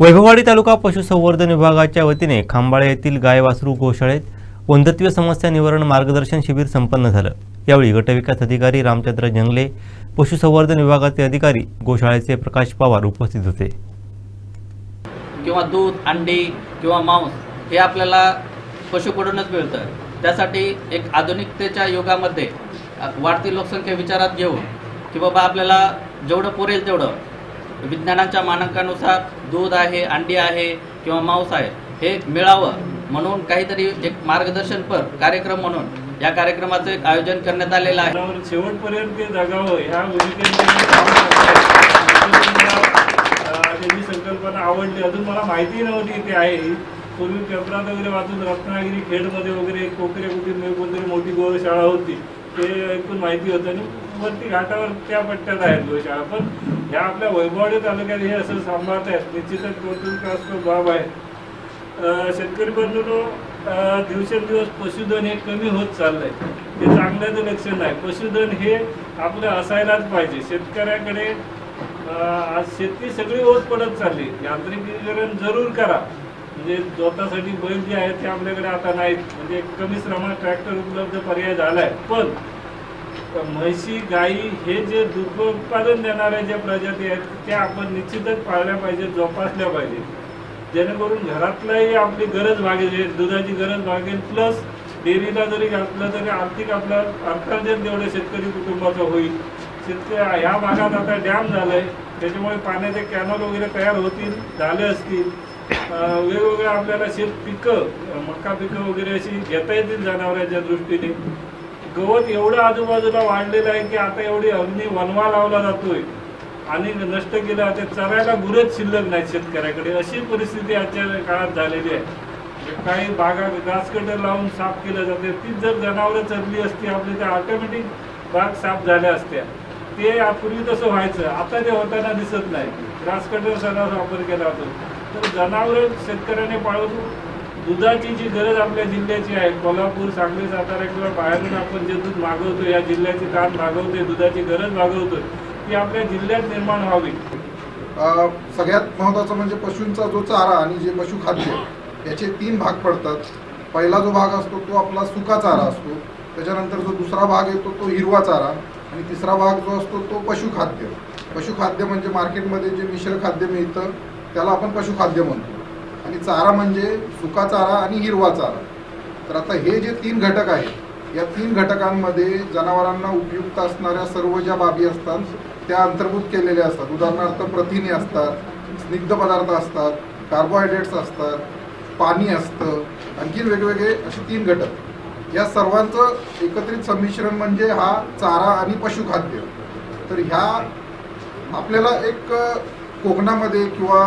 वैभववाडी तालुका पशुसंवर्धन विभागाच्या वतीने खांबाळे येथील गाय वासरू गोशाळेत वंधत्व समस्या निवारण मार्गदर्शन शिबिर संपन्न झालं. यावेळी गटविकास अधिकारी रामचंद्र जंगले पशुसंवर्धन विभागाचे अधिकारी गोशाळेचे प्रकाश पवार उपस्थित होते. किंवा दूध अंडी किंवा मांस हे आपल्याला पशुकडूनच मिळतं. त्यासाठी एक आधुनिकतेच्या युगामध्ये वाढती लोकसंख्या विचारात घेऊन की बाबा आपल्याला जेवढं पुरेल तेवढं विज्ञानाच्या मानकानुसार दूध आहे अंडी आहे किंवा मांस आहे हे मिळावं म्हणून काहीतरी एक मार्गदर्शनपर कार्यक्रम म्हणून या कार्यक्रमाचं एक आयोजन करण्यात आलेलं आहे. शेवटपर्यंत ते जगावं ह्या भूमिकेने संकल्पना आवडली. अजून मला माहिती नव्हती ते आहे. पूर्वी पेपरात वगैरे वाचून रत्नागिरी खेडमध्ये वगैरे कोकरे कुठे कोणतरी मोठी गोशाळा होती. ते ऐकून माहिती होतं आणि वरती घाटावर त्या पट्ट्यात आहेत गोशाळा पण ह्या आपल्या वैभववाडी तालुक्यात हे असं सांभाळत आहेत. निश्चितच कौतुकास्पद बाब आहे. शेतकरी बंधूनो दिवसेंदिवस पशुधन हे कमी होत चाललंय. ते चांगल्याचं लक्षण नाही. पशुधन हे आपलं असायलाच पाहिजे. शेतकऱ्याकडे आज शेती सगळी ओस पडत चालली. यांत्रिकीकरण जरूर करा. म्हणजे स्वतःसाठी बैल जे आहेत ते आपल्याकडे आता नाहीत. म्हणजे कमी श्रमात ट्रॅक्टर उपलब्ध पर्याय झालाय. पण म्हशी गाई हे जे दूध उत्पादन देणाऱ्या ज्या प्रजाती आहेत त्या आपण निश्चितच पाळल्या पाहिजेत जोपासल्या पाहिजेत. जेणेकरून घरातलाही आपली गरज भागेल दुधाची गरज भागेल प्लस डेअरीला जरी घातलं तरी आर्थिक आपला अर्थार्जन तेवढं शेतकरी कुटुंबाचं होईल. शेतकरी ह्या भागात आता डॅम झालंय त्याच्यामुळे पाण्याचे कॅनल वगैरे तयार होतील झाले असतील. वेगवेगळ्या आपल्याला शेत पिकं मका पिकं वगैरे अशी घेता येतील जनावरांच्या दृष्टीने. गवत एवढं आजूबाजूला वाढलेलं आहे की आता एवढी अग्नी वनवा लावला जातोय. आणि नष्ट केलं जाते चरायला गुरच शिल्लक नाही शेतकऱ्याकडे. अशी परिस्थिती आजच्या काळात झालेली आहे. काही बागा ग्रास कटर लावून साफ केलं जाते तीच जर जनावरं चरली असती आपली तर ऑटोमॅटिक बाग साफ झाल्या असत्या. ते पूर्वी तसं व्हायचं. आता ते होताना दिसत नाही. ग्रास कटर सर्रास वापर केला जातो. तर जनावरं शेतकऱ्याने पाळून दुधाची जी गरज आपल्या जिल्ह्याची आहे कोल्हापूर सांगली सातारा किंवा बाहेरून आपण जे दूध मागवतो या जिल्ह्याची ताण मागवतोय दुधाची गरज मागवतोय ती आपल्या जिल्ह्यात निर्माण व्हावी. सगळ्यात महत्त्वाचं म्हणजे पशूंचा जो चारा आणि जे पशुखाद्य याचे तीन भाग पडतात. पहिला जो भाग असतो तो आपला सुका चारा असतो. त्याच्यानंतर जो दुसरा भाग येतो तो हिरवा चारा. आणि तिसरा भाग जो असतो तो पशुखाद्य पशुखाद्य म्हणजे मार्केटमध्ये जे मिश्र खाद्य मिळतं त्याला आपण पशुखाद्य म्हणतो. चारा म्हणजे सुका चारा आणि हिरवा चारा. तर आता हे जे तीन घटक आहेत या तीन घटकांमध्ये जनावरांना उपयुक्त असणाऱ्या सर्व ज्या बाबी असतात त्या अंतर्भूत केलेल्या असतात. उदाहरणार्थ प्रथिने असतात स्निग्ध पदार्थ असतात कार्बोहायड्रेट्स असतात पाणी असतं आणखीन वेगवेगळे असे तीन घटक. या सर्वांचं एकत्रित संमिश्रण म्हणजे हा चारा आणि पशुखाद्य. तर ह्या आपल्याला एक कोकणामध्ये किंवा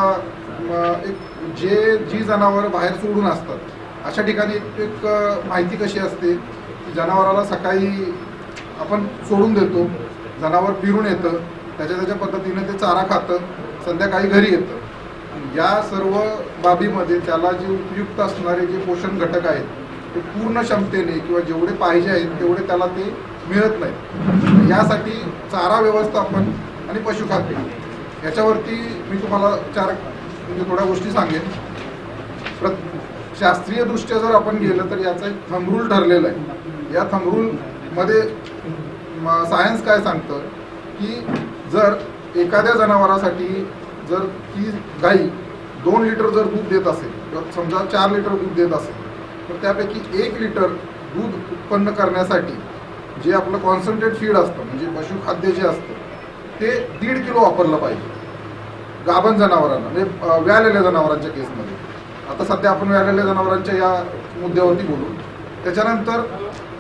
एक जे जी जनावरं बाहेर सोडून असतात अशा ठिकाणी एक माहिती कशी असते? की जनावराला सकाळी आपण सोडून देतो जनावर फिरून येतं त्याच्या त्याच्या पद्धतीने ते चारा खातं संध्याकाळी घरी येतं. या सर्व बाबीमध्ये त्याला जे उपयुक्त असणारे जे पोषण घटक आहेत ते पूर्ण क्षमतेने किंवा जेवढे पाहिजे आहेत तेवढे त्याला ते मिळत नाही यासाठी चारा व्यवस्थापन आणि पशुखाद्य. याच्यावरती मी तुम्हाला चार म्हणजे थोड्या गोष्टी सांगेन. प्र शास्त्रीयदृष्ट्या जर आपण गेलं तर याचा एक थंबरूल ठरलेलं ठरलेला आहे. या थंबरूलमध्ये सायन्स काय सांगतं? की जर एखाद्या जनावरासाठी जर ती गाई दोन लिटर जर दूध देत असेल किंवा समजा चार लिटर दूध देत असेल तर त्यापैकी एक लिटर दूध उत्पन्न करण्यासाठी जे आपलं कॉन्सन्ट्रेट फीड असतं म्हणजे पशुखाद्य जे असतं ते दीड किलो वापरलं पाहिजे. गाभण जनावरांना म्हणजे व्यालेल्या जनावरांच्या केसमध्ये. आता सध्या आपण व्यालेल्या जनावरांच्या या मुद्द्यावरती बोलू. त्याच्यानंतर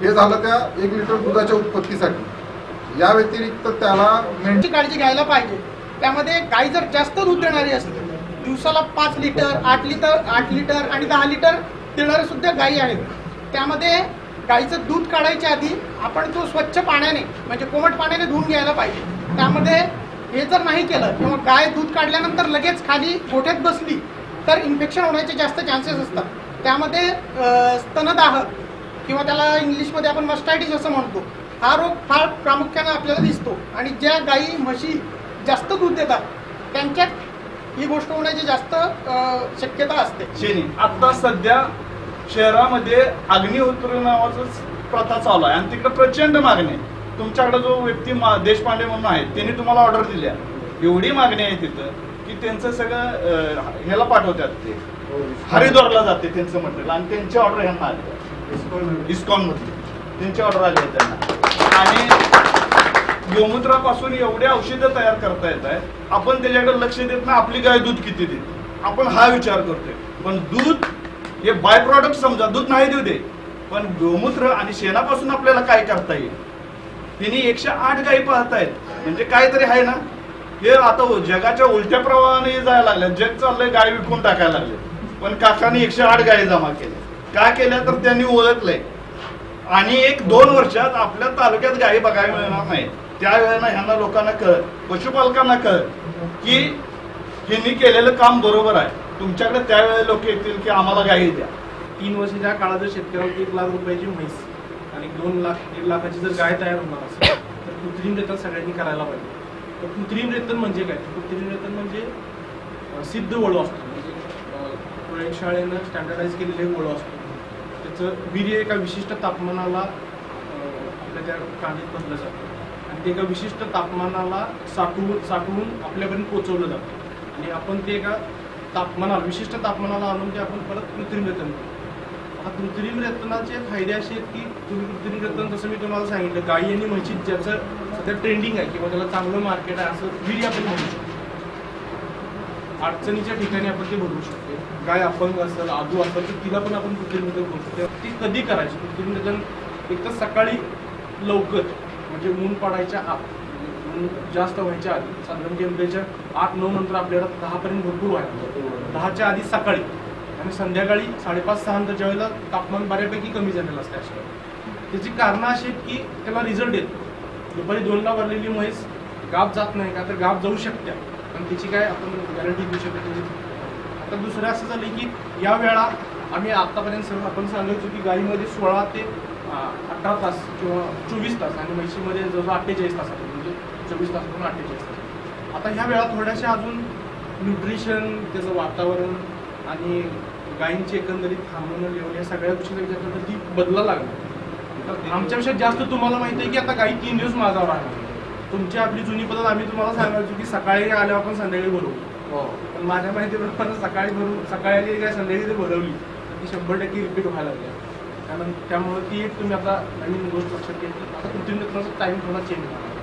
हे झालं त्या एक लिटर दुधाच्या उत्पत्तीसाठी. या व्यतिरिक्त त्याला मेंढी काळजी घ्यायला पाहिजे. त्यामध्ये गाय जर जास्त दूध देणारी असते दिवसाला पाच लिटर आठ लिटर आठ लिटर आणि दहा लिटर देणारे सुद्धा गायी आहेत. त्यामध्ये गाईचं दूध काढायच्या आधी आपण तो स्वच्छ पाण्याने म्हणजे कोमट पाण्याने धुवून घ्यायला पाहिजे. त्यामध्ये हे जर नाही केलं किंवा गाय दूध काढल्यानंतर लगेच खाली गोठ्यात बसली तर इन्फेक्शन होण्याचे जास्त चान्सेस असतात. त्यामध्ये स्तनदाह किंवा त्याला इंग्लिशमध्ये आपण मस्टायटिस असं म्हणतो हा रोग फार प्रामुख्याने आपल्याला दिसतो. आणि ज्या गायी म्हशी जास्त दूध देतात त्यांच्यात ही गोष्ट होण्याची जास्त शक्यता असते. शेणी आता सध्या शहरामध्ये अग्निहोत्र नावाचं प्रथा चालू आहे आणि तिकडे प्रचंड मागणी आहे. तुमच्याकडे जो व्यक्ती मा- देशपांडे म्हणून आहे त्यांनी तुम्हाला ऑर्डर दिल्या. एवढी मागणी आहे तिथं की त्यांचं सगळं ह्याला पाठवतात ते. हरिद्वारला जाते त्यांचं मटेरियल आणि त्यांची ऑर्डर ह्यांना आली. इस्कॉनमध्ये त्यांची ऑर्डर आली आहे त्यांना. आणि गोमूत्रापासून एवढे औषधं तयार करता येत आहे आपण त्याच्याकडे लक्ष देत नाही आपली गाय दूध किती देते. आपण हा विचार करतोय. पण दूध हे बाय प्रॉडक्ट समजा दूध नाही देऊ दे पण गोमूत्र आणि शेणापासून आपल्याला काय करता येईल? त्यांनी एकशे आठ गायी पाहतायत. म्हणजे काहीतरी आहे ना? हे आता जगाच्या उलट्या प्रवाहाने जायला लागल्या जग चाललंय गाय विकून टाकायला लागले. पण काकाने एकशे आठ गायी जमा केल्या. का केल्या तर त्यांनी ओळखलंय. आणि एक दोन वर्षात आपल्या तालुक्यात गायी बघायला मिळणार नाही त्यावेळेला ह्यांना लोकांना कळ पशुपालकांना कळ की यांनी केलेलं काम बरोबर आहे. तुमच्याकडे त्यावेळेला लोक येतील की आम्हाला गायी द्या. तीन वर्षाच्या काळात जर शेतकऱ्याला एक लाख रुपयाची म्हैस आणि दोन लाख दीड लाखाची जर गाय तयार होणार असेल तर कृत्रिम रेतन सगळ्यांनी करायला पाहिजे. तर कृत्रिम रेतन म्हणजे काय? कृत्रिम रेतन म्हणजे सिद्ध वळू असतो. म्हणजे प्रयोगशाळेनं स्टँडर्डाईज केलेले वळू असतो. त्याचं वीर्य एका विशिष्ट तापमानाला आपल्या त्या कांदीत भरलं जातं. आणि ते एका विशिष्ट तापमानाला साठवून साठवून आपल्यापर्यंत पोचवलं जातं. आणि आपण ते एका तापमानाला विशिष्ट तापमानाला आणून ते आपण परत कृत्रिम रेतन करतो आता कृत्रिम रत्नाचे फायदे असे आहेत की तुम्ही कृत्रिम रत्न जसं मी तुम्हाला सांगितलं गाई आणि म्हशीत ज्याचं सध्या ट्रेंडिंग आहे किंवा त्याला चांगलं मार्केट आहे असं वीर आपण म्हणू शकतो. अडचणीच्या ठिकाणी आपण ते भरू शकतो. गाय अपंग असेल आदू असेल तर तिला पण आपण कृत्रिम रत्न करू शकतो. ती कधी करायची? कृत्रिम रत्न एक तर सकाळी लवकर म्हणजे ऊन पडायच्या आत ऊन जास्त व्हायच्या आधी साधारण टेम्परेचर आठ नऊ नंतर आपल्याला दहापर्यंत भरपूर व्हायला दहाच्या आधी सकाळी. आणि संध्याकाळी साडेपाच सहा नंतर वेळेला तापमान बऱ्यापैकी कमी झालेलं असतं अशा त्याची कारणं अशी आहेत की त्याला रिझल्ट येतो. दुपारी दोनला भरलेली म्हैस गाप जात नाही का तर गाप जाऊ शकते. पण त्याची काय आपण गॅरंटी देऊ शकत नाही. आता दुसरं असं झालं की या वेळा आम्ही आत्तापर्यंत सर्व आपण सांगायचो की गाईमध्ये सोळा ते अठरा तास किंवा चोवीस तास आणि म्हैशीमध्ये जवळजवळ अठ्ठेचाळीस तास आहे म्हणजे चोवीस तासापासून अठ्ठेचाळीस तास. आता ह्या वेळा थोड्याशा अजून न्यूट्रिशन त्याचं वातावरण आणि गायींची एकंदरीत हार्मोनल लेवल या सगळ्या गोष्टी त्याच्यानंतर ती बदला तर आमच्यापेक्षा जास्त तुम्हाला माहिती आहे की आता गाई तीन दिवस माझ्यावर आहे. तुमची आपली जुनी पद्धत आम्ही तुम्हाला सांगायचो की सकाळी आल्यावर आपण संध्याकाळी भरवू पण माझ्या माहितीप्रमाणे सकाळी भरून सकाळी आली काय संध्याकाळी भरवली तर ती शंभर टक्के रिपीट व्हायला लागली. कारण त्यामुळे ती एक तुम्ही आता नवीन गोष्ट लक्षात घेतली आता कृत्रिम टाइम थोडा चेंज झाला.